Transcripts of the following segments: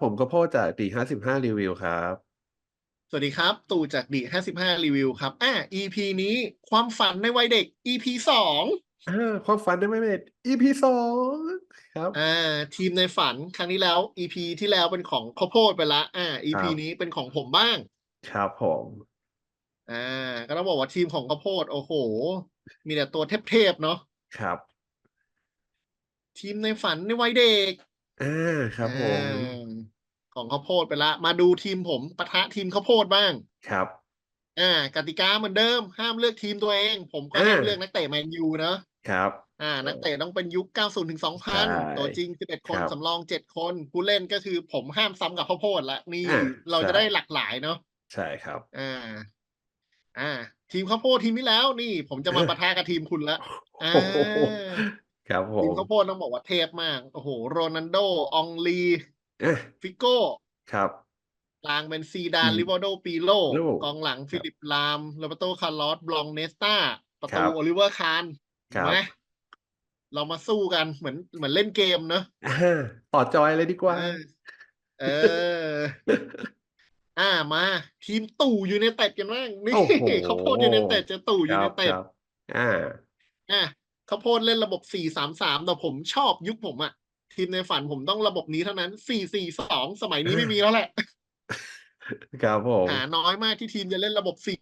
ผมก็โพดจากดีห้าสิบห้ารีวิวครับ สวัสดีครับ ตู่จากดีห้าสิบห้ารีวิวครับ อ่า EP นี้ความฝันในวัยเด็ก EP สองอ่าความฝันได้ไหมเมด EP สองครับ อ่า ทีมในฝันครั้งนี้แล้ว EP ที่แล้วเป็นของข้าวโพดไปละ อ่า EP ครับนี้เป็นของผมบ้าง ครับผม อ่า ก็ต้องบอกว่าทีมของข้าวโพด โอ้โห มีแต่ตัวเทพๆเนาะ ครับ ทีมในฝันในวัยเด็ก อ่าครับผมอ่าของข้าวโพดไปละ มาดูทีมผมปะทะทีมข้าวโพดบ้าง ครับ อ่า กติกาเหมือนเดิม ห้ามเลือกทีมตัวเอง ผมก็ห้ามเลือกนักเตะแมนยูเนอะครับ อ่า นักเตะต้องเป็นยุค 90 ถึง ใช่ 2000 ตัวจริง 11คนครับ สำรอง 7 คน ผู้เล่นก็คือผมห้ามซ้ำกับข้าวโพดละ นี่อ่า เราใช่ จะได้หลากหลายเนาะ ใช่ครับอ่า อ่า ทีมข้าวโพดทีมที่แล้วนี่ ผมจะมาปะทะกับทีมคุณละ อ่า โอ้โห ครับผทีมมข้าวโพดต้องบอกว่าเทพมาก โอ้โห โรนัลโด อองลีอะฟิโก้ ครับกลางเป็นซีดานอืมลิวาโดปีโลโล่กองหลังฟิลิปลามโรเบโตคาร์ลอส บลองเนสตาประครัตูบโอลิเวอร์คานครับเห็นไหมเรามาสู้กันเหมือนเหมือนเล่นเกมเนอะอ่าต่อจอยเลยดีกว่า เออเอออ่ามา ทีมตู่ยูไนเต็ดกันบ้างนี่โอ้โหเขาวโพดยูไนเต็ดเจะตู่คยูรัไนบเต็คดรับอ่า อะ ข้าวโพดเล่นระบบสี่สามสามแต่ผมชอบยุคผมอะทีมในฝันผมต้องระบบนี้เท่านั้นสี่สี่สองสมัยนี้ไม่มีแล้วแหละครับผมหาน้อยมากที่ทีมจะเล่นระบบสี่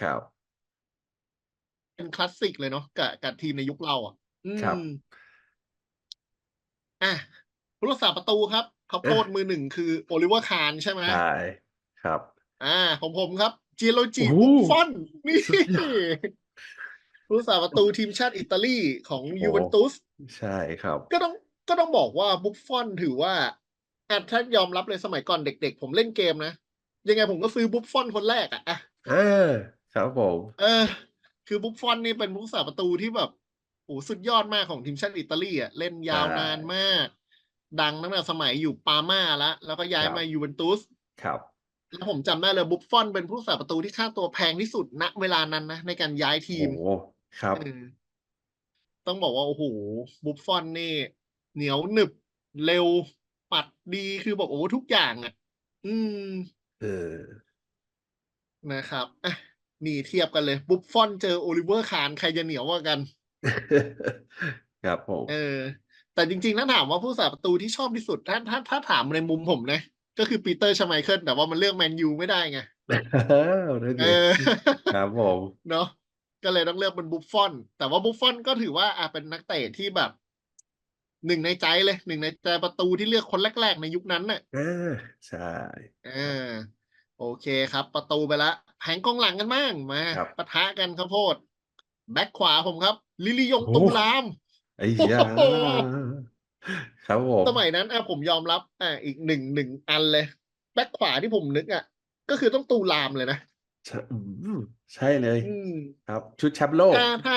ครับ เป็นคลาสสิกเลยเนาะกับกับทีมในยุคเราอะอืครับมอะผู้รักษาประตูครับข้าวโพดมือหนึ่งคือโอลิเวอร์คานใช่ไหมใช่ครับ อ่าของผมครับจิโรจิโอ้โหบุฟฟอนนี่สุดยอ ผู้รักษาประตูทีมชาติอิตาลีของโอ้ยูเวนตุสใช่ครับ ก็ต้องก็ต้องบอกว่าบุฟฟอนถือว่าอะถ้ายอมรับเลยสมัยก่อนเด็ก ๆ ผมเล่นเกมนะ ยังไงผมก็ซื้อบุฟฟอนคนแรกอะอะอ่าครับผมเออ คือบุฟฟอนนี่เป็นผู้รักษาประตูที่แบบโอ้สุดยอดมากของทีมชาติอิตาลีอะเล่นยาวนานมาก ดังตั้งแต่สมัยอยู่ปาร์มาแล้วแล้วก็ย้ายครับมายูเวนตุสครับแล้วผมจำได้เลยบุฟฟอนเป็นผู้รักษาประตูที่ค่าตัวแพงที่สุดณเวลานั้นนะในการย้ายทีมโอ้ ครับเออต้องบอกว่า โอ้โหบุฟฟอนนี่เหนียวหนึบ เร็ว ปัดดี คือบอกโอ้ทุกอย่างอะอืม เออ นะครับอะนี่เทียบกันเลย บุฟฟอนเจอโอลิเวอร์คานใครจะเหนียวกว่ากัน ครับผม เออ แต่จริง ๆ ถ้าถามว่าผู้สาประตูที่ชอบที่สุด ถ้า ถ้า ถ้าถามในมุมผมนะ ก็คือปีเตอร์ชไมเคิลแต่ว่ามันเลือกแมนยูไม่ได้ไง นั่นเอดิ อ ครับผม เนาะ ก็เลยต้องเลือกเป็นบุฟฟอน แต่ว่าบุฟฟอนก็ถือว่าอะเป็นนักเตะที่แบบหนึ่งในใจเลยหนึ่งในใจประตูที่เลือกคนแรก ๆ ในยุคนั้นน่ะอ่าใช่อ่าโอเคครับ ประตูไปละแผงกองหลังกันบ้างมาครับ ปะทะกันข้าวโพดแบ็คขวาผมครับ ลิลิยงโอ้ตุลาม ไอ้ยาโอ้โห ครับผมสมัยนั้นอะผมยอมรับ อะอีกหนึ่งหนึ่งอันเลย แบ็คขวาที่ผมนึกอะก็คือต้องตูลามเลยนะใช่อืม ใช่เลย อืม ครับ ชุดแชมป์โลก ถ้าถ้า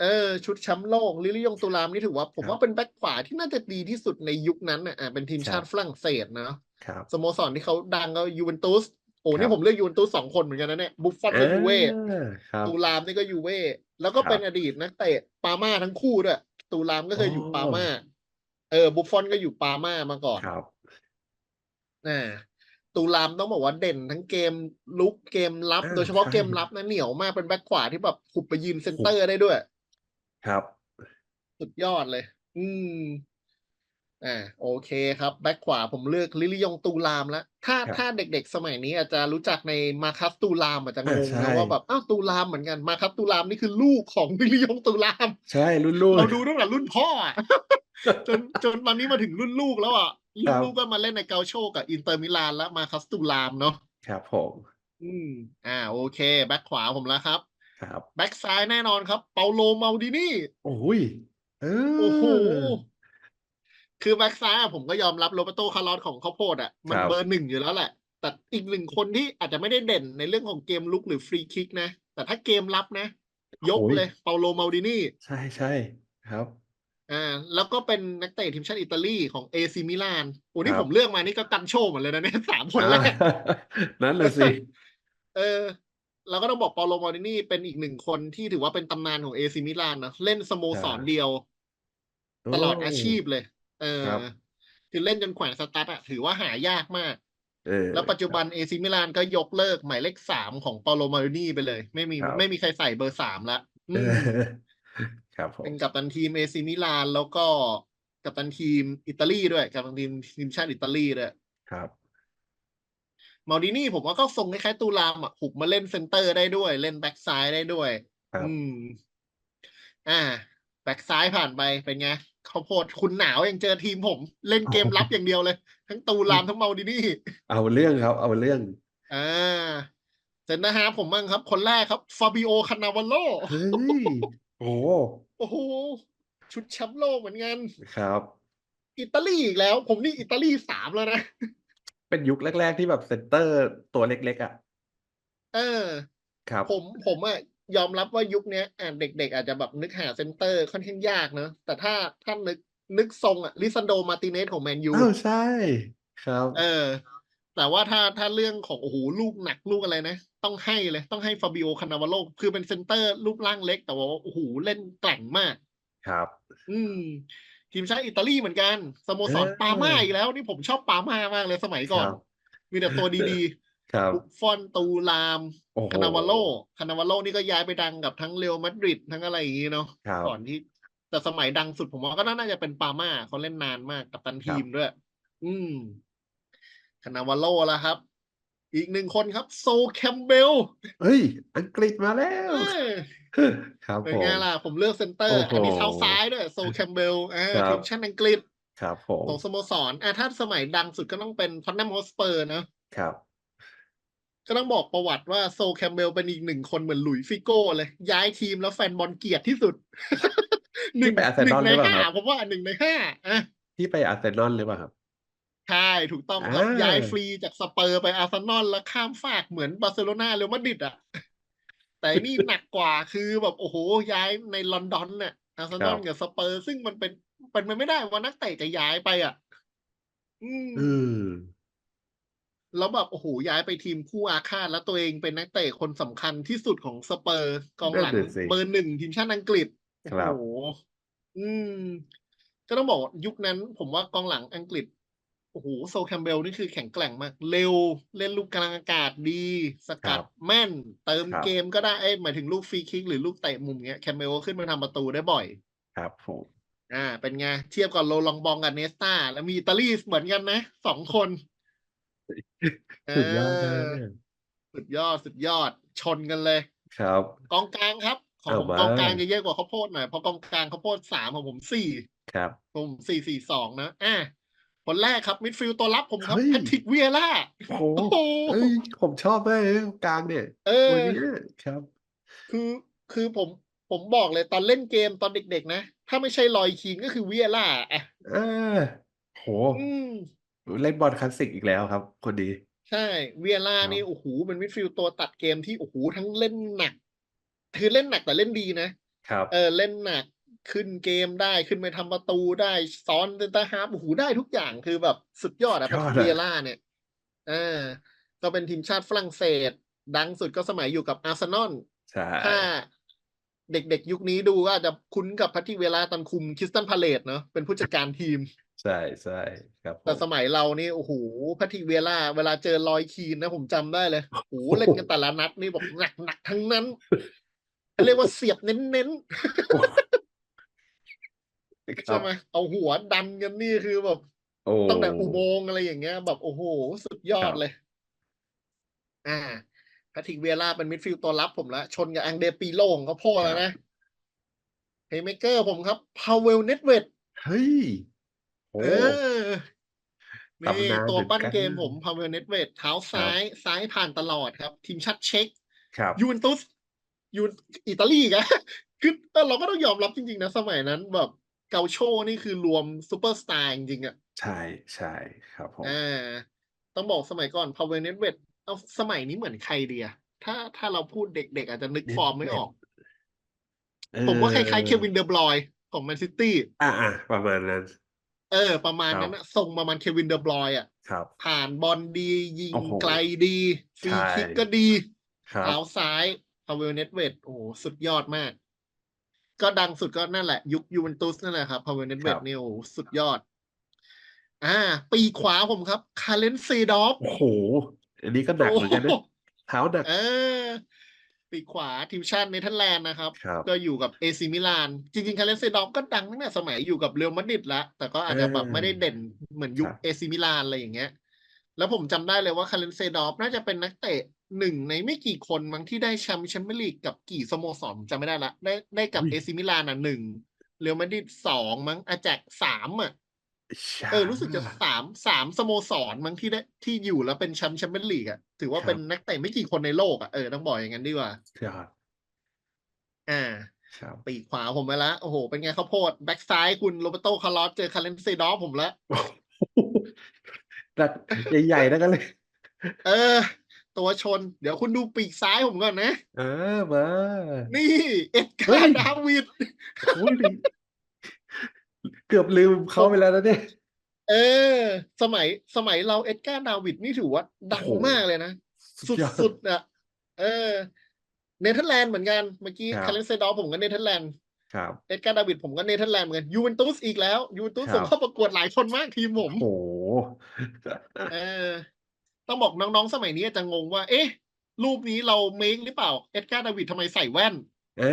เออ ชุดแชมป์โลกลิลิยงตุลามนี่ถือว่า ผมครับว่าเป็นแบ็คขวาที่น่าจะดีที่สุดในยุคนั้นอะอะเป็นทีมครับชาติฝรั่งเศสเนาะครับ สโมสรที่เขาดังก็ยูเวนตุสโอ้ครันี่บ ผมเลือกยูเวนตุสสองคนเหมือนกันนะเนี่ยบุฟฟอนก็ยูเว่อ่าครับตูรามนี่ก็ยูเว่แล้วก็ครับเป็นอดีตนักเตะปาร์มาทั้งคู่ด้วยตูรามก็เคยอยู่อ๋อ ปาร์มาเออบุฟฟอนก็อยู่ปาร์มามาก่อนครับ อ่า ตูรามต้องบอกว่าเด่นทั้งเกมลุกเกมรับอ่าโดยเฉพาะใช่เกมรับนะเหนียวมากเป็นแบ็คขวาที่แบบขุบไปยืนเซนเตอร์ได้ด้วย ครับ สุดยอดเลย อืมอ่าโอเคครับ แบ็คขวาผมเลือกลิลิยงตูรามแล้ว ถ้าครับถ้าเด็กๆสมัยนี้อาจจะรู้จักในมาคัสตูรามอาจจะงอ่างใช่นะว่าแบบอ้าวตูรามเหมือนกันมาคัสตูรามนี่คือลูกของลิลิยงตูราม ใช่รุ่นลูกเราดูตั้งแต่รุ่นพ่ออะจนจนตอนนี้มาถึงรุ่นลูกแล้วอะครุ่รันบ ลูกก็มาเล่นในเกาโชกับอินเตอร์มิลานแล้วมาคัสตูรามเนาะครับผมอืมอ่าโอเค แบ็คขวาผมแล้วครับ ครับ แบ็คซ้ายแน่นอนครับ เปาโลมาดินี่ โอ้ยเออโอ้โหคือแบ็กซ้ายอะผมก็ยอมรับโรเบโตคาร์ลอสของข้าวโพดอะ มันครับเบอร์หนึ่งอยู่แล้วแหละ แต่อีกหนึ่งคนที่อาจจะไม่ได้เด่นในเรื่องของเกมลุกหรือฟรีคิกนะ แต่ถ้าเกมรับนะ ยกโอ้ยเลย เปาโลมาดินี่ ใช่ใช่ครับ อ่าแล้วก็เป็นนักเตะทีมชาติอิตาลีของเอซิมิลานโอ้นี่ครับผมเลือกมานี่ก็กันโชว์หมดเลยนะเนี่ยสามคนแรกอ่านั่นน่ะสิ เออเราก็ต้องบอกเปาโลมาดินี่เป็นอีกหนึ่งคนที่ถือว่าเป็นตำนานของเอซิมิลานนะเล่นสโมสรใช่เดียว ตลอดโอาชีพเลย เออครับถึคือเล่นจนแขวนสตั๊ดอะถือว่าหายากมากเออแล้วปัจจุบันเอซิมิลานก็ยกเลิกหมายเลขสามของเปาโลมารินีไปเลย ไม่มีครับไม่มีใครใส่เบอร์สามละอืเอมอ ครับผมเป็นกัปตันทีมเอซิมิลานแล้วก็กัปตันทีมอิตาลีด้วยกัปตันทีมทีมชาติอิตาลีด้วยครับมาดินี่ผมว่าก็ทรงคล้ายๆตูรามอะหุบมาเล่นเซนเตอร์ได้ด้วย เล่นแบ็กซ้ายได้ด้วยครับอืม อ่า แบ็กซ้ายผ่านไปเป็นไงข้าวโพดคุณหนาวยังเจอทีมผม เล่นเกมรับอย่างเดียวเลย ทั้งตูรามทั้งมาดินี่ เอาเรื่องครับ เอาเรื่อง อ่าเซนนะฮะผมบ้างครับ คนแรกครับฟาบิโอคานาวาโลเฮ้ยโอ้ โอ้โหชุดแชมป์โลกเหมือนกันครับ อิตาลีอีกแล้ว ผมนี่อิตาลีสามแล้วนะเป็นยุคแรก ๆ ที่แบบเซนเตอร์ตัวเล็ก ๆ อะ เออ ครับ ผมผมอะยอมรับว่ายุคเนี้ยอะเด็ก ๆ อาจจะแบบนึกหาเซนเตอร์ค่อนข้างยากเนอะแต่ถ้าถ้านึกนึกทรงอะลิซันโดมาร์ติเนสของแมนยูอ้าวใช่ ครับ เออ แต่ว่าถ้าถ้าเรื่องของโอ้โหลูกหนักลูกอะไรนะ ต้องให้เลย ต้องให้ฟาบิโอคานาวาโลคือเป็นเซนเตอร์รูปร่างเล็ก แต่ว่าโอ้โหเล่นแกร่งมากครับ อืมทีมชาติอิตาลีเหมือนกันสโมสรเออปาร์ม่าอีกแล้ว นี่ผมชอบปาร์ม่ามากเลยสมัยก่อนครับมีแต่ตัวดีครับๆบุฟฟอนตูลามโอ้โหคานาวาโลคานาวาโลนี่ก็ย้ายไปดังกับทั้งเรอัลมาดริดทั้งอะไรอย่างงี้เนาะครับก่อนที่แต่สมัยดังสุดผมว่าก็น่าจะเป็นปาร์ม่าเขาเล่นนานมากกับตันทีมด้วย อืมคานาวาโลแล้วครับ อีกหนึ่งคนครับ โซแคมเบลเฮ้ย อังกฤษมาแล้วเออครับเป็นผมไงล่ะ ผมเลือกเซนเตอร์โอ้โหอันนี้เท้าซ้ายด้วยโซแคมเบลอ่าครับทีมชาติอังกฤษครับผมของสโมสรอะถ้าสมัยดังสุดก็ต้องเป็นท็อตแนมฮอสเปอร์นะครับ ก็ต้องบอกประวัติว่าโซแคมเบลเป็นอีกหนึ่งคนเหมือนหลุยส์ฟิโก้เลย ย้ายทีมแล้วแฟนบอลเกลียดที่สุดหนึ่งที่ไปอาร์เซหนึ่นอลงหในรือเปล่าห้าครับผมว่าหนึ่งในห้าอะที่ไปอาร์เซนอลหรือเปล่าครับ ใช่ถูกต้องครับอ่าย้ายฟรีจากสเปอร์ไปอาร์เซนอลแล้วข้ามฟากเหมือนบาร์เซโลนาเรอัลมาดริดอะ แต่นี่หนักกว่าคือแบบโอ้โห ย้ายในลอนดอนเนี่ยอาร์เซนอลกับสเปอร์ ซึ่งมันเป็นเป็นไปไม่ได้ว่านักเตะจะย้ายไปอะ อืมอืมแล้วแบบโอ้โหย้ายไปทีมคู่อาฆาตแล้วตัวเองเป็นนักเตะคนสำคัญที่สุดของสเปอร์กองหลังนั่นน่ะสิเบอร์หนึ่งทีมชาติอังกฤษครัโอ้บโหอืม ก็ต้องบอกว่ายุคนั้น ผมว่ากองหลังอังกฤษโอ้โหโซแคมเบลนี่คือแข็งแกร่งมาก เร็วเล่นลูกกลางอากาศดี สกัดแม่น เติมครับเกมก็ได้เอ้ยหมายถึงลูกฟรีคิกหรือลูกเตะมุมเงี้ยแคมเบลก็ขึ้นมาทำประตูได้บ่อย ครับผมอ่า เป็นไง เทียบกับโรลองบองกับเนสตาแล้วมีอิตาลีเหมือนกันนะสองคนสุดยอดเมากสุดยอดสุดยอดชนกันเลย ครับ กองกลางครับของเอาผมมากองกลางจะเยอะกว่าข้าวโพดหน่อยเพราะกองกลางข้าวโพดสามของผมสี่ครับผมสี่สี่สองนะอะ คนแรกครับมิดฟิลด์ตัวรับผมครับเฮ้ย แพทริกเวียร่าโอ้โหโอ้โหเอ้ยผมชอบมากเลยกลางเนี่ยเอตัวอเนี้ยครับ คือคือผมผมบอกเลยตอนเล่นเกมตอนเด็กๆนะ ถ้าไม่ใช่ลอยคีนก็คือเวียร่าอะเออโหอืม เล่นบอลคลาสสิกอีกแล้วครับ คนดี ใช่เวียร่าครับ นี่โอ้โหเป็นมิดฟิลด์ตัวตัดเกมที่โอ้โหทั้งเล่นหนัก คือเล่นหนักแต่เล่นดีนะ ครับ เออเล่นหนัก ขึ้นเกมได้ขึ้นไปทำประตูได้ซ้อนเซนเตอร์ฮาร์ฟโอ้โหได้ทุกอย่างคือแบบสุดยอดอะยอดปาอะทริเวียร่าเนี่ยอ่าก็เป็นทีมชาติฝรั่งเศส ดังสุดก็สมัยอยู่กับอาร์เซนอลใช่ถ้าเด็กๆ ยุคนี้ดูก็อาจจะคุ้นกับพัทริเวียร่าตอนคุมคริสตันพาเลตเนาะเป็นผู้จัดการทีม ใช่ใช่ครับผแต่มสมัยเรานี่โอ้โหพัทริเวียร่าเวลาเจอลอยคีนนะผมจำได้เลยโอ้โหเล่นกันแต่ละนัดนี่บอกหนักหนักๆทั้งนั้น เรียกว่าเสียบเน้นๆค ใช่รับไหมเอาหัวดันกันนี่คือแบบโอ้ตั้งแต่อุโมงค์อะไรอย่างเงี้ย แบบโอ้โห สุดยอครัดบเลย อ่าแพทริกเวียร่าเป็นมิดฟิลด์ตัวรับผมละชนกับอังเดปีโลของเขาพ่อแล้วนะเฮเมเกอร์ผมครับพาวเวลเนตเวดเฮ้ยโอ้เออนี่ตำนานตัวปั้นเหมือนกันเกมผมพาวเวลเนตเวดเท้าซ้ายซ้ายผ่านตลอดครับ ทีมชาติเช็กครับยูเวนตุสยูอิตาลีกันคือแต่เราก็ต้องยอมรับจริง ๆ นะ สมัยนั้นแบบเกาโชนี่คือรวมซูเปอร์สตาร์จริงๆอะใช่ใช่ครับผมอ่าต้องบอกสมัยก่อนพาวเวอร์เนตเวดเอาสมัยนี้เหมือนใครเดียถ้าถ้าเราพูดเด็กๆ อาจจะนึกฟอร์มไม่ออก ผมว่าคล้ายๆเควินเดอบรอยน์ของแมนซิตี้อ่าอ่าประมาณนั้น เออ ประมาณนั้นนะทรงประมาณเควินเดอบรอยน์อะครับผ่านบอลดี ยิงโอ้โหไกลดีฟรีใช่คิกก็ดีครับเท้าซ้ายพาวเวอร์เนตเวดโอ้โหสุดยอดมาก ก็ดังสุดก็นั่นแหละ ยุคยูเวนตุสนั่นแหละครับพาวเวอร์เนตเวดนี่โอ้โหสุดยอด อ่า ปีกขวาผมครับ คาเลนเซดอฟโอ้โห อันนี้ก็หนักเหมือนกันโอ้นะโหเท้าหนักเออ ปีกขวาทีมชาติเนเธอร์แลนด์นะครับครับ ก็อยู่กับเอซิมิลาน จริง ๆ คาเลนเซดอฟก็ดังตั้งแต่สมัยอยู่กับเรอัลมาดริดแล้วแต่ก็อาจจะแบบไม่ได้เด่นเหมือนยุคครับเอซิมิลานอะไรอย่างเงี้ย แล้วผมจำได้เลยว่าคาเลนเซดอฟน่าจะเป็นนักเตะ หนึ่งในไม่กี่คนมั้งที่ได้แชมป์แชมเปี้ยนลีกกับกี่สโมสรผมจำไม่ได้ละ ได้ได้กับอุ้ยเอซิมิลานอะหนึ่งเรอัลมาดริดสองมั้งอาแจกสามอะเออรู้สึกจะสามสามสโมสรมั้งที่ได้ที่อยู่แล้วเป็นแชมป์แชมเปี้ยนลีกอะถือว่าครับเป็นนักเตะไม่กี่คนในโลกอะเออต้องบอกอย่างนั้นดีกว่ายอดอ่าครับปีกขวาผมไปละโอ้โห เป็นไงข้าวโพดแบ็กซ้ายคุณโรเบโตคาร์ลอสเจอคาเลนเซดอฟผมละโอ้โหหนักใหญ่ๆนั่นกันเลย เออ ตัวชน เดี๋ยวคุณดูปีกซ้ายผมก่อนนะ เออมานี่เอ็ดเฮ้การย์ดาวิด โอ้ยเกือบลืมเขาไปแล้วนะเนี่ย เออ สมัยสมัยเราเอ็ดการ์ดาวิดนี่ถือว่าดังโอ้โหมากเลยนะ สุดยอดสุดๆอะ เออ เนเธอร์แลนด์เหมือนกัน เมื่อกี้ครับ คาเลนเซดอฟผมก็เนเธอร์แลนด์ครับ เอ็ดการ์ดาวิดผมก็เนเธอร์แลนด์เหมือนกันยูเวนตุสอีกแล้วยูเวนตุสครับ ส่งเข้าประกวดหลายคนมากทีมผม โอ้โห เออ ต้องบอกน้องๆ สมัยนี้อาจจะงงว่า เอ๊ะ รูปนี้เราเมคหรือเปล่า เอ็ดการ์ดาวิดทำไมใส่แว่น เอ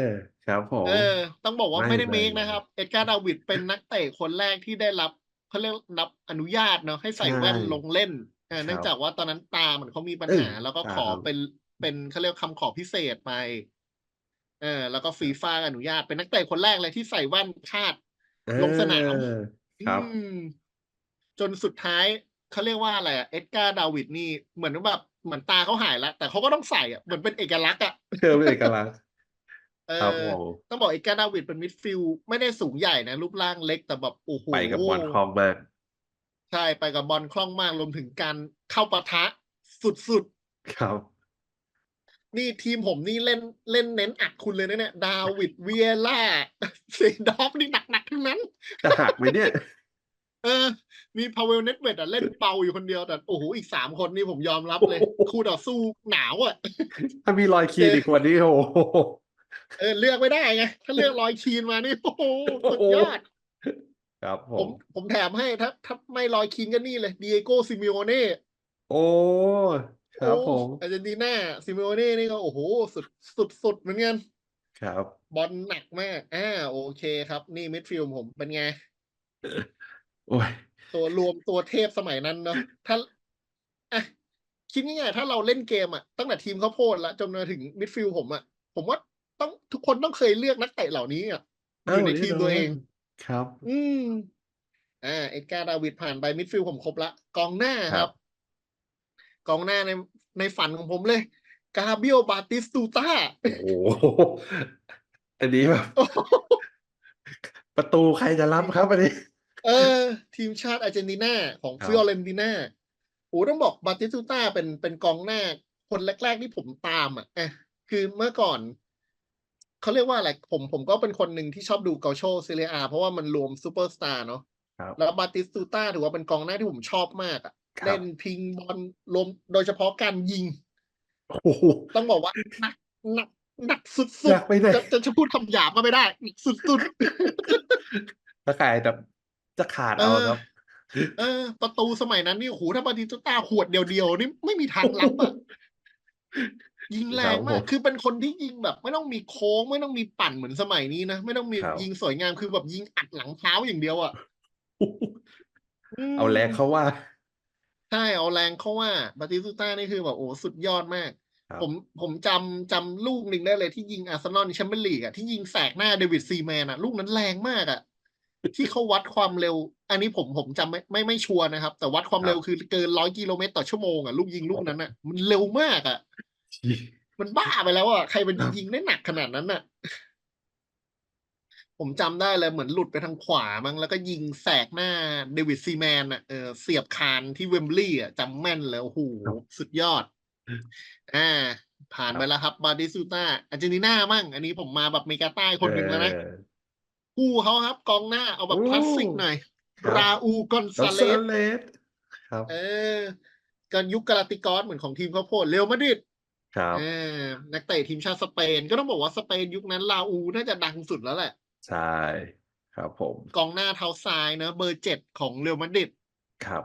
อ ครับผม เออ ต้องบอกว่าไม่ไม่ได้เลยเมคนะครับ เอ็ดการ์ดาวิดเป็นนักเตะคนแรกที่ได้รับเขาเรียกรับอนุญาตเนาะให้ใส่แว่นใช่ลงเล่นเออครับเนื่องจากว่าตอนนั้นตาเหมือนเขามีปัญเออหา แล้วก็ตาขอครับเป็นเป็นเขาเรียกคำขอพิเศษไป เออ แล้วก็ฟีฟ่าอนุญาตเป็นนักเตะคนแรกเลยที่ใส่แว่นคาดลงสนามเออครับอืมจนสุดท้าย เขาเรียกว่าอะไรอะเอ็ดการ์ดาวิดนี่เหมือนแบบเหมือนตาเขาหายแล้ว แต่เขาก็ต้องใส่อะเหมือนเป็นเอกลักษณ์อะเธอเป็นเอกลักษณ์เอครับอผมต้องบอกเอ็ดการ์ดาวิดเป็นมิดฟิลด์ไม่ได้สูงใหญ่นะ รูปร่างเล็กแต่แบบโอ้โห ไปกับบอลคล่องมาก ใช่ไปกับบอลคล่องมากรวมถึงการเข้าปะทะสุดครับ ๆ นี่ทีมผมนี่เล่นเล่นเน้นอัดคุณเลยนะเนี่ย ดาวิดเวียล่าเซดอฟนี่หนักๆทั้งนั้น จะหักไหมเนี่ย เออ มีพาเวลเน็ตเวดอะเล่นเบาอยู่คนเดียวแต่โอ้โหอีกสามคนนี่ผมยอมรับเลยโอ้โหคู่ต่อสู้หนาวอะถ้ามีรอยคีนอีกวันนี้โอ้โหเออเลือกไม่ได้ไง ถ้าเลือกลอยคีนมานี่โอ้โหสุดยอด ครับผผมมผมแถมให้ถ้าถ้าไม่ลอยคีนก็นี่เลยดีเอโกซิมิโอเน่โอ้ครับผมอาร์เจนตินาซิมิโอเน่นี่ก็โอ้โหสุดสุดสุดเหมือนกันครับ บอลหนักมากอ่าโอเคครับ นี่มิดฟิลด์ผมเป็นไง โอ้ยตัวรวมตัวเทพสมัยนั้นเนาะถ้าอะคิดง่ายๆถ้าเราเล่นเกมอะตั้งแต่ทีมข้าวโพดละจนมาถึงมิดฟิลด์ผมอะ ผมว่าต้องทุกคนต้องเคยเลือกนักเตะเหล่านี้อะอยู่ในทีมตัวเอง ครับ อืมอ่าเอ็ดการ์ดาวิดผ่านไปมิดฟิลด์ผมครบละกองหน้าคครัรับบกองหน้าในในฝันของผมเลย กาเบียลบาติสตูต้าโอ้โหอันนี้แบบประตูใครจะรับครับอันนี้ เออ ทีมชาติอาร์เจนตินาของครับฟิออเรนติน่าโอ้ต้องบอกบาติสตูต้าเป็นเป็นกองหน้า คนแรก ๆ ที่ผมตามอะเอะคือเมื่อก่อนเขาเรียกว่าอะไรผมผมก็เป็นคนหนึ่งที่ชอบดูเกาโชเซเรียอาเพราะว่ามันรวมซูเปอร์สตาร์เนาะครับแล้วบาติสตูต้าถือว่าเป็นกองหน้าที่ผมชอบมากอะครับเล่นพิงบอลรวมโดยเฉพาะการยิงโอ้โหต้องบอกว่าหนักหนักหนักสุดหนักไปไหนๆจะจะจะพูดคำหยาบก็ไม่ได้หนักสุดถ้าใครแบบ จะขาดเอาครับๆเออ ประตูสมัยนั้นนี่โอ้โหถ้าบาติสตูต้าขวดเดียวๆนี่ไม่มีทางรับอะยิงแรงมาครักบผมคือเป็นคนที่ยิงแบบ ไม่ต้องมีโค้ง ไม่ต้องมีปั่นเหมือนสมัยนี้นะ ไม่ต้องมีครับยิงสวยงามคือแบบยิงอัดหลังเท้าอย่างเดียวอะมเอาแรงเขาว่า ใช่ เอาแรงเขาว่าบาติสตูต้านี่คือแบบโอ้สุดยอดมากครับผมผมจำจำลูกหนึ่งได้เลยที่ยิงอาร์เซนอลแชมเปี้ยนลีกอะที่ยิงแสกหน้าเดวิดซีแมนอะ ลูกนั้นแรงมากอะ ที่เขาวัดความเร็ว อันนี้ผมผมจำไม่ไม่ไม่ชัวร์นะครับ แต่วัดความเร็วคือเกินร้อยกิโลเมตรต่อชั่วโมงอะลูกยิงลูกนั้นอะ มันเร็วมากอะ มันบ้าไปแล้วอะใครเป็นครับยิงได้หนักขนาดนั้นน่ะ ผมจำได้เลยเหมือนหลุดไปทางขวามั้งแล้วก็ยิงแสกหน้าเดวิดซีแมนอะเออเสียบคานที่เวมบลีย์อะจำแม่นเลยโอ้โหสุดยอด อ่า ผ่านไปแล้วครับ บาติสตูต้าอาร์เจนตินามั่ง อันนี้ผมมาแบบเมกาใต้คนหนึ่งแล้วนะเออ คู่เขาครับ กองหน้าเอาแบบโอ้คลาสสิกหน่อยครับราอูกอนแล้วซาเลเซสเลสครับ เออกันยุคกาลาติกอสเหมือนของทีมข้าวโพดเรอัลมาดริดครับเออนักเตะทีมชาติสเปน ก็ต้องบอกว่าสเปนยุคนั้นลาอูน่าจะดังสุดแล้วแหละ ใช่คครับผม กองหน้าเท้าซ้ายนะเบอร์เจ็ดของเรอัลมาดริดครับ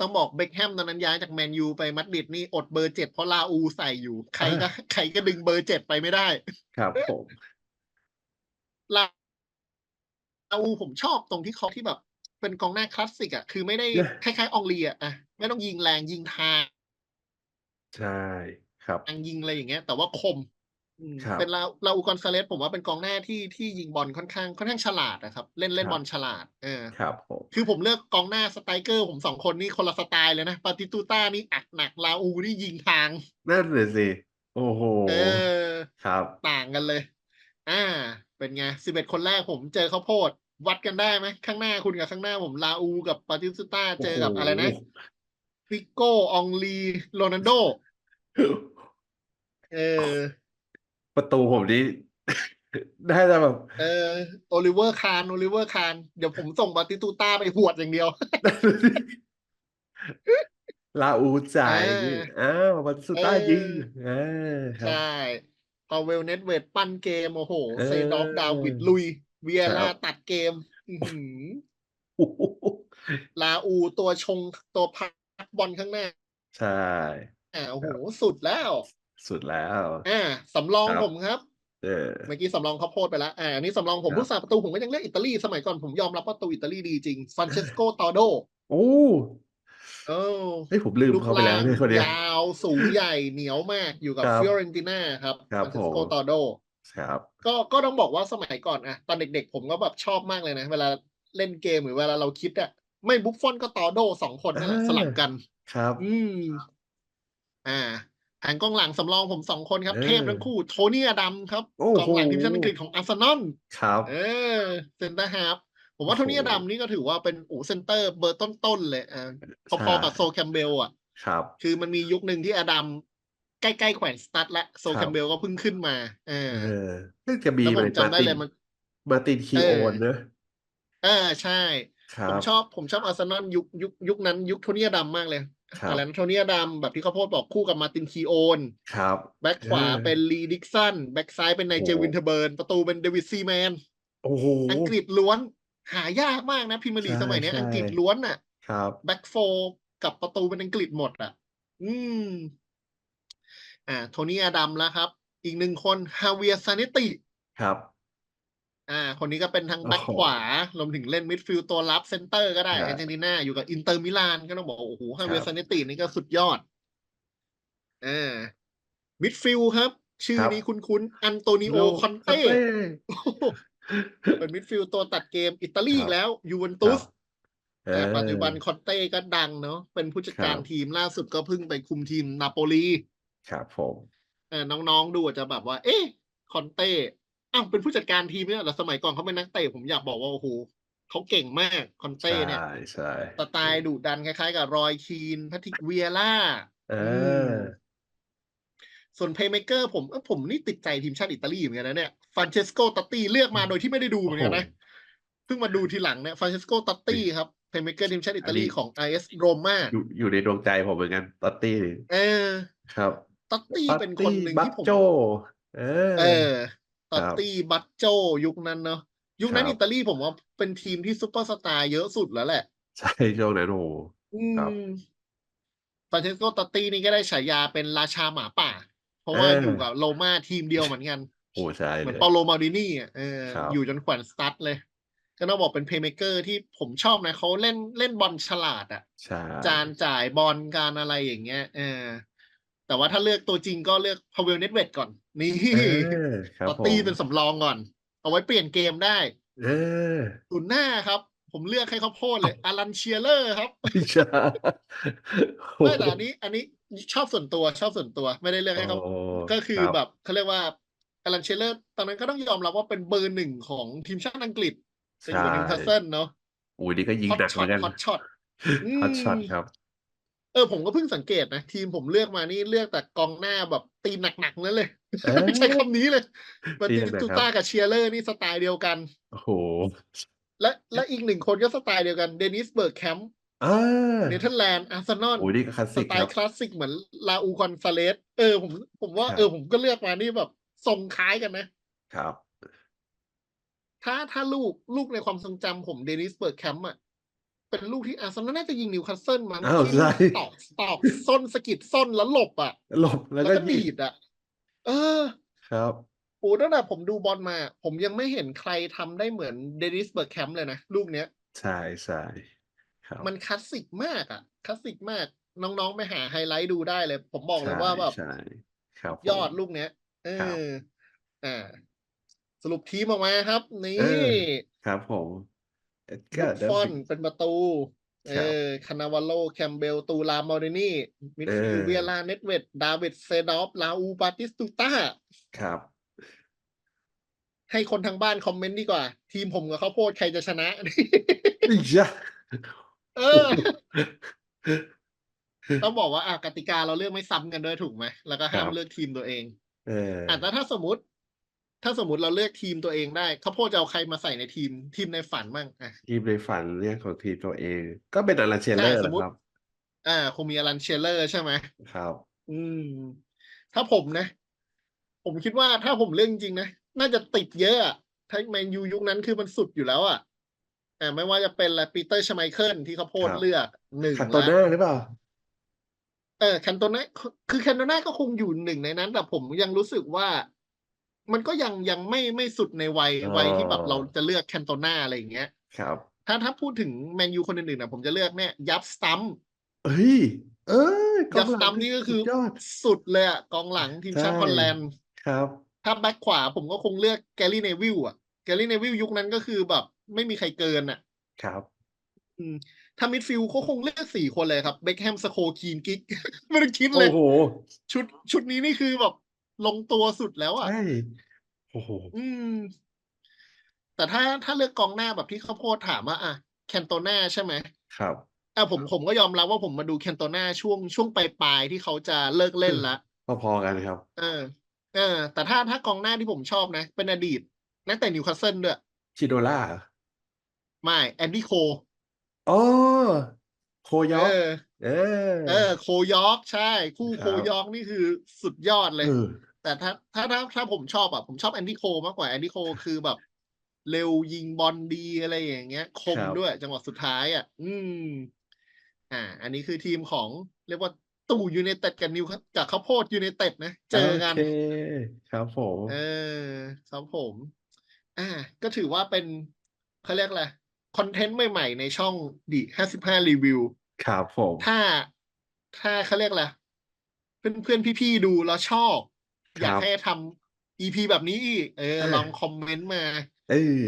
ต้องบอกเบคแฮมตอนนั้นย้ายจากแมนยูไปมาดริดนี่อดเบอร์เจ็ดเพราะลาอูใส่อยู่ ใครก็ใครก็ดึงเบอร์เจ็ดไปไม่ได้ ครับผม ลา อูผมชอบตรงที่เขาที่แบบ เป็นกองหน้าคลาสสิกอะคือไม่ได้คล้ายๆอองลีอะอะไม่ต้องยิงแรงยิงทางใช่ครับยิงอะไรอย่างเงี้ย แต่ว่าคมอืมครับเป็นลาลาอูกอนซาเลสผมว่าเป็นกองหน้าที่ที่ยิงบอลค่อนข้างค่อนข้างฉลาดนะครับ เล่นเล่นครับบอลฉลาด เออครับผมคือผมเลือกกองหน้าสไตรเกอร์ ผมสองคนนี่คนละสไตล์เลยนะปาติตูต้านี่อักหนักลาอูนี่ยิงทางนั่นเลยสิ โอ้โหเออ ครับ ต่างกันเลย อ่า เป็นไงสิบเอ็ดคนแรกผมเจอข้าวโพด วัดกันได้ไหมข้างหน้าคุณกับข้างหน้าผมลาอูกับปาติสต้าเจอกับอะไรนะฟิโก้อองลีโรนัลโดโอ้โหเออ ประตูผมนี่ได้แต่แบบเออโอลิเวอร์คานโอลิเวอร์คานเดี๋ยวผมส่งปาติตูต้าไปหวดอย่างเดียว ลาอูจ่ายเอออ้าวมันสุดต้าเออยิงเออครับใช่ พอเวลเน็ตเวดปั้นเกม โอ้โหเออเซดอฟดาวิดลุย เวียครัร่าบตัดเกมอื้อหือโอ้โหลาอูตัวชงตัวพักบอลข้างหน้า ใช่อ่าโอ้โห สุดแล้ว สุดแล้วอ่าสำรองครับผมครับเออเมื่อกี้สำรองเขาวโพดไปแล้ว อ่าอันนี้สำรองผมครับผู้สาประตูผมก็ยังเลือกอิตาลี สมัยก่อนผมยอมรับว่าประตูอิตาลีดีจริงฟรานเชสโกตอโด โอ้ เออเฮ้ยผมลืมลูกเขาไปแล้วล่างเนี่ยคนเนี้ยยาวสูงใหญ่เหนียวมากอยู่กับครับฟิออเรนติน่าครับครับฟรานเชสโกผมตอโดครับก็ก็ต้องบอกว่าสมัยก่อนอะตอนเด็กๆ ผมก็แบบชอบมากเลยนะ เวลาเล่นเกมหรือเวลาเราคิดอะไม่บุฟฟอนก็ตอโดสองคนนั่นแหละอ่าสลับกัน ครับ อืม อ่าทางกองหลังสำรองผมสองคนครับเออเทพทั้งคู่ โทนี่อดัมครับโอ้กองหลังโหทีมชาติอังกฤษของอาร์เซนอลครับ เออเซนเตอร์ฮาร์ฟ ผมว่าโอ้โทโหนี่อดัมนี่ก็ถือว่าเป็นอูเซนเตอร์เบอร์ต้นๆเลยอ่าพอๆกับโซแคมเบลอะ ครับ คือมันมียุคหนึ่งที่อดัมใกล้ๆแขวนสตัดและโซครัแคบมเบลก็เพิ่งขึ้นมาเออเออซึ่งจะมีแล้วผมเลยจำได้มาร์ติเลนยมันมาร์ตินคีเอโออนเนอะเออใช่ครัผมบชอบผมชอบอาร์เซนอลยุคยุคยุคนั้นยุคโทนี่อดัมมากเลยครับอะไรนะโทนี่อดัมแบบที่เขาโพดบอกคู่กับมาร์ตินคีโอนครับแบ็คขวาเออเป็นลีดิกสันแบ็คซ้ายเป็นไนเจลโอ้วินเทอร์เบิร์นประตูเป็นเดวิดซีแมนโอ้โหอังกฤษล้วน หายากมากนะพรีเมียร์ลีกใช่สมัยเนี้ยใช่อังกฤษล้วนอะ ครับแบ็คโฟกับประตูเป็นอังกฤษหมดอะ อืม อ่า โทนี่อดัมแล้วครับ อีกหนึ่งคนฮาเวียร์ซาเนติ ครับ อ่า คนนี้ก็เป็นทางแบ็คโอ้โหขวารวมถึงเล่นมิดฟิลด์ตัวรับเซนเตอร์ก็ได้ครับอาร์เจนตินาอยู่กับอินเตอร์มิลานก็ต้องบอกโอ้โหฮาเวียครัร์บซาเนตินี่ก็สุดยอดอ่ามิดฟิลด์ครับ ชื่อครับนี้คุ้นๆอันโตนิโอคอนเต้โอ้โห เป็นมิดฟิลด์ตัวตัดเกมอิตาลีอีกแล้วยูเวนตุสเอแต่อปัจจุบันคอนเต้ก็ดังเนาะเป็นผู้จัดการครับทีมล่าสุดก็เพิ่งไปคุมทีมนาโปลีครับผมเออน้องๆดูอาจจะแบบว่า เอ๊ะคอนเต้อ้าวเป็นผู้จัดการทีมเนี่ยแต่สมัยก่อนเขาเป็นนักเตะผมอยากบอกว่าโอ้โหเขาเก่งมากคอนเต้เนี่ยใช่ใช่สไตล์ดุดันคล้ายๆ กับรอยคีนพัทิกเวียร่าเออ ส่วนเพย์เมเกอร์ผมเอ้ยผมนี่ติดใจทีมชาติอิตาลีเหมือนกันนะเนี่ยฟรานเชสโกตัตตี้เลือกมาโดยที่ไม่ได้ดูเหมือนกันนะเพิ่งมาดูทีหลังเนี่ยฟรานเชสโกตัตตี้ครับเพย์เมเกอร์ทีมชาติอิตาลีอันนี้ของ IS โรม่าอยู่อยู่ในดวงใจผมเหมือนกันตัตตี้เออครับตัตตี้เป็นคนหนึ่งบัที่ตผมโจเออเออครัตับตตี้บัตโจยุคนั้นเนาะยุคนั้นครับอิตาลีผมว่าเป็นทีมที่ซุปเปอร์สตาร์เยอะสุดแล้วแหละ ใช่ช่วงนั้นโอ้โหอืครับมฟรานเชสโกตัตตี้นี่ก็ได้ฉายาเป็นราชาหมาป่าเพ ราะว่าเออออยู่กับโรม่าทีมเดียวเหมือนกันโอ้ใช่เหมืเลอนยเปาโลมาดินี่อะเออครับอยู่จนแขวนสตั๊ดเลย ก็ต้องบอกเป็นเพย์เมเกอร์ที่ผมชอบนะเขาเล่นเล่นบอลฉลาดอะใช่จานจ่ายบอลการอะไรอย่างเงี้ยเออแต่ว่าถ้าเลือกตัวจริงก็เลือกพาเวลเนตเวดก่อน นี่เออครับตัตผมตี้เป็นสำรองก่อน เอาไว้เปลี่ยนเกมได้เออศูนย์หน้าครับ ผมเลือกให้เขาโพดเลยอารันเชียเลอร์ครับไม่ใช่ไม่แต่อันนี้ อันนี้ชอบส่วนตัวชอบส่วนตัว ไม่ได้เลือกให้เขาโอ้ก็คือรับแบบเขาเรียกว่าอารันเชียเลอร์ ตอนนั้นก็ต้องยอมรับว่าเป็นเบอร์หนึ่งของทีมชาติอังกฤษเป็นอยู่นิวคาสเซิลเนาะโอ้ยนี่ก็ยิงฮอตหนักเหช็อมืตอนกันฮอตช็อตอืมฮอตช็อตครับ เออผมก็เพิ่งสังเกตนะ ทีมผมเลือกมานี่เลือกแต่กองหน้าแบบตีหนักๆนั่นเลยเออใช้คำนี้เลยบัตตีติหนักๆตูครับต้ากับเชียร์เลอร์นี่สไตล์เดียวกัน โอ้โห และและอีกหนึ่งคนก็สไตล์เดียวกันเดนิสเบิร์กแคมป์อ่าเนเธอร์แลนด์อาร์เซนอลโอ้ยนี่ก็คลาสสสิกไตครับล์คลาสสิกเหมือนลาอูคอนซาเลสเออผมผมว่าครับเออผมก็เลือกมานี่แบบทรงคล้ายกันนะ ครับถ้าถ้าถ้าลูกลูกในความทรงจำผมเดนิสเบิร์กแคมป์อะเป็นลูกที่อาร์เซนอลน่าจะยิงนิวคาสเซิลมั้งอ้าวที่ใช่ตอกตอกส้นสะกิดส้นแล้วหลบอะหลบแล้วแล้วก็ก็ยิดีงดอะ เออ ครับ โอ้ตั้งแต่ผมดูบอลมา ผมยังไม่เห็นใครทำได้เหมือนเดนิสเบิร์กแคมป์เลยนะ ลูกเนี้ย ใช่ใช่ครับมันคลาสสิกมากอะคลาสสิกมาก น้องๆไปหาไฮไลท์ดูได้เลย ผมบอกเลยใช่ว่าแบบใช่ครับผมยอดลูกเนี้ย เอครับออ่า สรุปทีมออกมาครับ นี่เออครับผมเอ็ดบุการ์ฟเดฟอนวิดเป็นประตูเอครับอคานาวาโล แคมเบล ตูลามอรินีมิดเอฟิลอด์เวียลา เนตเวด ดาวิด เซดอฟ ลาอู ปาติสตูต้า ครับ ให้คนทางบ้านคอมเมนต์ดีกว่า ทีมผมกับข้าวโพดใครจะชนะอียะเออ ต้องบอกว่าอะกติกาเราเลือกไม่ซ้ำกันด้วยถูกไหมแล้วก็ห้ามครับเลือกทีมตัวเอง เอออะแต่ถ้าสมมติ ถ้าสมมติเราเลือกทีมตัวเองได้ข้าวโพดจะเอาใครมาใส่ในทีมทีมในฝันมั่งอะทีมในฝันเรื่องของทีมตัวเอง ก็เป็นอาราเชลเลใช่อร์สมมุตินะครับอ่า คงมีอลันเชลเลอร์ใช่ไหมครับ อืม ถ้าผมนะ ผมคิดว่าถ้าผมเลือกจริงๆนะ น่าจะติดเยอะอะถ้าแมนยูยุคนั้นคือมันสุดอยู่แล้วอะอ่าไม่ว่าจะเป็นอะไรปีเตอร์ชไมเคิลที่เขาโพดครับเลือกหนึ่งคันโตละน่าหรือเปล่า เออแคนโตนาคือแคนโตนาก็คงอยู่หนึ่งในนั้น แต่ผมยังรู้สึกว่า มันก็ยังยังไม่ไม่สุดในวัยอ๋อวัยที่แบบเราจะเลือกแคนโตนาอะไรอย่างเงี้ย ครับ ถ้าถ้าพูดถึงแมนยูคนอื่นๆนะผมจะเลือกเนี่ย ยับสตัมป์เฮ้ย เอ้ยกยัอบงหสลัตังมป์นี่ก็คือสุดยอดสุดเลยอะกองหลังทีมชาติใช่ฮอลแลนด์ครับ ถ้าแบ็คขวาผมก็คงเลือกแกลลี่เนวิลอะแกลลี่เนวิลยุคนั้นก็คือแบบ ไม่มีใครเกินอะครับอืมถ้ามิดฟิลด์เขาคงเลือกสี่คนเลยครับเบคแฮมสโคคีนกิกไม่ต้องคิดเลโอ้ยโห ชุดชุดนี้นี่คือแบบลงตัวสุดแล้วอะใช่โอ้โหอืม แต่ถ้าถ้าเลือกกองหน้าแบบที่ข้าวโพดถามว่าอะแคนโตนาใช่ไหมครับอะผมผมก็ยอมรับว่าผมมาดูแคนโตนาช่วงช่วงปลายปลายๆที่เขาจะเลิกเล่นละพอๆกันครับ เออ เออแต่ถ้าถ้ากองหน้าที่ผมชอบนะ เป็นอดีต นักแต่นิวคาสเซิลด้วยชิโดล่าไม่แอนดี้โคอ๋อโคยเออกอเออ เออ โคยอร์กใช่ คู่ครับโคยอร์กนี่คือสุดยอดเลยเออแต่ถ้าถ้าถ้าถ้าผมชอบอะผมชอบแอนดี้โคมากกว่าแอนดี้โคคือแบบ เร็วยิงบอลดีอะไรอย่างเงี้ย คมครับด้วยจังหวะสุดท้ายอะ อืม อ่า อันนี้คือทีมของเรียกว่า ตู่ยูไนเต็ดกับนิวกับข้าวโพดยูไนเต็ดนะเจอกันโอเคครับผมเออครับผม อ่า ก็ถือว่าเป็นเขาเรียกอะไรคอนเทนต์ใหม่ๆในช่องดิห้าสิบห้ารีวิวครับผม ถ้าถ้าเขาเรียกอะไรเพื่อนเพื่อนๆพี่ๆดูแล้วชอบ อยากครับให้ทำ EP แบบนี้อีกเออเออ ลองคอมเมนต์มา เออ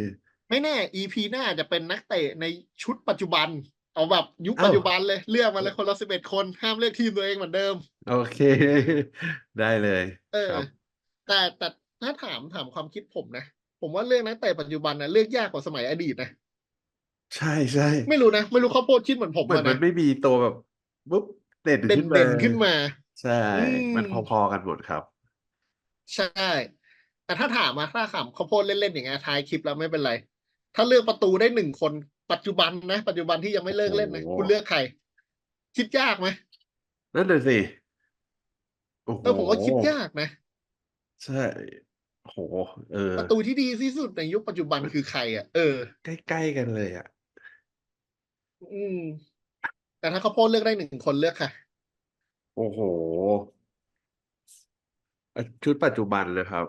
ไม่แน่ EP หน้าจะเป็นนักเตะในชุดปัจจุบัน เอาแบบยุคเอ้าปัจจุบันเลยเลือกมาเลยคนละสิบเอ็ดคนห้ามเลือกทีมตัวเองเหมือนเดิม โอเค ได้เลย เออครับแต่แต่ถ้าถามถามความคิดผมนะ ผมว่าเรื่องนักเตะปัจจุบันนะเลือกยากกว่าสมัยอดีตนะใช่ใช่ไม่รู้นะไม่รู้เขาวโพดคิดเหมือนผมเหมือนอะมันนะไม่มีตัวแบบปุ๊บเด่นเด่นขึ้นมาเด่นขึ้นมา ใช่อืมมันพอๆกันหมดครับ ใช่ แต่ถ้าถามมาถ้าถามข้าวโพดเล่นๆอย่างเงี้ยท้ายคลิปแล้วไม่เป็นไร ถ้าเลือกประตูได้หนึ่งคน ปัจจุบันนะปัจจุบันที่ยังไม่เลิกเล่นนะโอ้โห คุณเลือกใคร คิดยากไหมนั่นเลยสิโอ้โหเออผมว่าคิดยากนะ ใช่โอ้โห เออ ประตูที่ดีที่สุดในยุคปัจจุบันคือใครอะเออ ใกล้ๆกันเลยอะ อืม แต่ถ้าข้าวโพดเลือกได้หนึ่งคนเลือกใครโอ้โหอะชุดปัจจุบันเลยครับ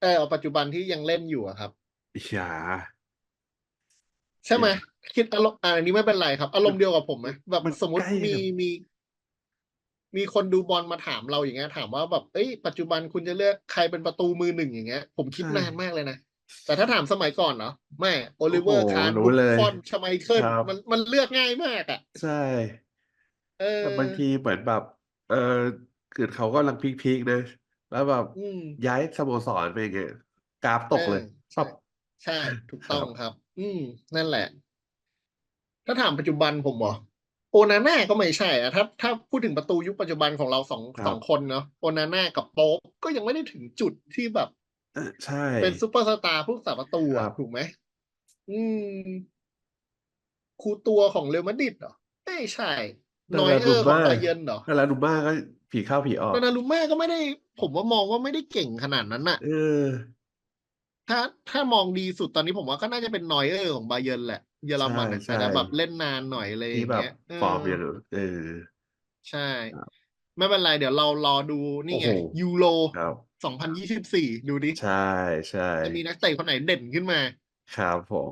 เออเอาปัจจุบันที่ยังเล่นอยู่อะครับ อย่า ใช่ไหมคิดอารมณ์อ่าอันนี้ไม่เป็นไรครับ อารมณ์เดียวกับผมไหมแบบมันสมมติใกล้มีกับมี มีคนดูบอลมาถามเราอย่างเงี้ย ถามว่าแบบเอ้ยปัจจุบันคุณจะเลือกใครเป็นประตูมือหนึ่งอย่างเงี้ย ผมคิดใช่นานมากเลยนะแต่ถ้าถามสมัยก่อนเนาะไม่โอลิเวอร์โอ้โหคาร์รู้บุฟเลยฟอนชไมเคิลครับ มันมันเลือกง่ายมากอะ ใช่ เออแต่บางทีเหมือนแบบ เออเกิดเขากำลังพีคๆนะ แล้วแบบอืม ย้ายสโมสรไปไงยกราฟตกเลยเออปั๊บ ใช่ ถูกครับต้องครับ อืม นั่นแหละ ถ้าถามปัจจุบันผมเหรอโอนาน่าก็ไม่ใช่อะถ้า ถ้าพูดถึงประตูยุคปัจจุบันของเราสองครับ สองคนเนาะโอนาน่ากับโป๊ปก็ยังไม่ได้ถึงจุดที่แบบเออใช่ เป็นซูเปอร์สตาร์ผู้สาประตูครัอะบ ถูกไหม อืมครูตัวของเรอัลมาดริดเหรอ ไม่ใช่ดานอยราเอดูอร์ของม่าบาเยิร์นเหรอดาราดูม่าก็ผีเข้าผีออกดานารุม่าก็ไม่ได้ ผมว่ามองว่าไม่ได้เก่งขนาดนั้นน่ะเออ ถ้าถ้ามองดีสุดตอนนี้ผมว่าก็น่าจะเป็น Neuer ของ Bayern แหละ เยอรใช่มันอะใช่อาจจะแบบเล่นนานหน่อยอะไรอที่ย่างแบบเงี้ยเอฟอร์มออย่างเออ ใช่ครับไม่เป็นไร เดี๋ยวเรารอดูนี่โอ้ไงโฮยูโรครับ2024ดูดิ ใช่ใช่จะมีนักเตะคนไหนเด่นขึ้นมา ครับผม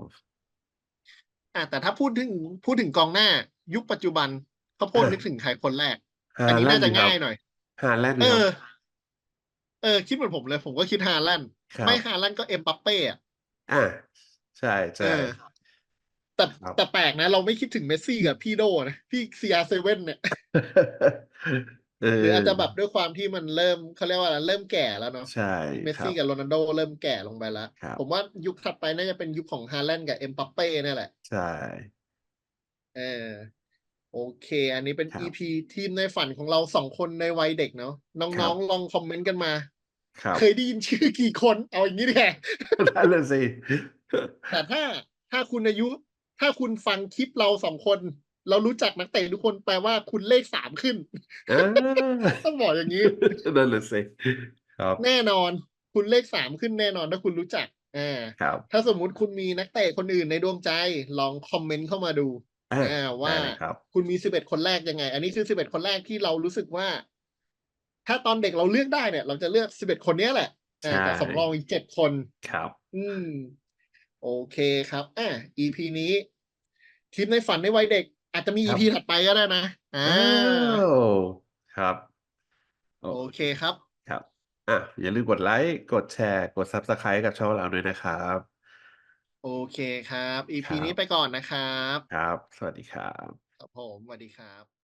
อะแต่ถ้าพูดถึงพูดถึงกองหน้า ยุคปัจจุบันข้าวโพดอานึกถึงใครคนแรก อันนี้น่า Haaland จะครัง่าบยหน่อย Haaland เอครัอบเออ คิดเหมือนผมเลย ผมก็คิด Haaland ครัไม่บ Haaland ก็ Mbappé อะอาใช่เออๆแต่ครับ แต่แปลกนะ เราไม่คิดถึงเมสซี่กับพี่โดนะพี่ CR7 เนี่ยเอหรืออาจจะอแบบด้วยความที่มันเริ่มเขาเรียกว่าอะไรเริ่มแก่แล้วเนาะใช่เมสครัซี่บ กับโรนัลโดเริ่มแก่ลงไปแล้ว ครับ ผมว่ายุคถัดไปน่าจะเป็นยุคของ Haaland กับ Mbappé เนี่ยแหละ ใช่ เออโอเค อันนี้เป็น ครับ EP ทีมในฝันของเราสองคนในวัยเด็กเนาะครัน้อบงๆลองคอมเมนต์กันมาครับ เคยได้ยินชื่อกี่คนเอาอย่างนี้ดีกว่านั่นน่ะสิแต่ถ้าถ้าคุณอายุ ถ้าคุณฟังคลิปเราสองคน เรารู้จักนักเตะทุกคนแปลว่าคุณเลขสามขึ้นอาต้องบอกอย่างนี้นั่นน่ะสิครับแน่นอน คุณเลขสามขึ้นแน่นอนถ้าคุณรู้จักอ่าครับ ถ้าสมมุติคุณมีนักเตะคนอื่นในดวงใจลองคอมเมนต์เข้ามาดูอาอ่าได้ว่าเลยครับคุณมีสิบเอ็ดคนแรกยังไง อันนี้คือสิบเอ็ดคนแรกที่เรารู้สึกว่า ถ้าตอนเด็กเราเลือกได้เนี่ย เราจะเลือกสิบเอ็ดคนเนี้ยแหละอ่าใช่กับสำรองอีกเจ็ดคนครับ อืม โอเคครับอะ EP นี้ทีมในฝันในวัยเด็ก อาจจะมีครับ EP ถัดไปก็ได้นะอ่าอ้าวครับโอโอเคครับครับอะอย่าลืมกดไลค์กดแชร์ กด Subscribe กับช่องเราด้วยนะครับ โอเคครับ EP ครับนี้ไปก่อนนะครับ ครับ สวัสดีครับครับผมสวัสดีครับ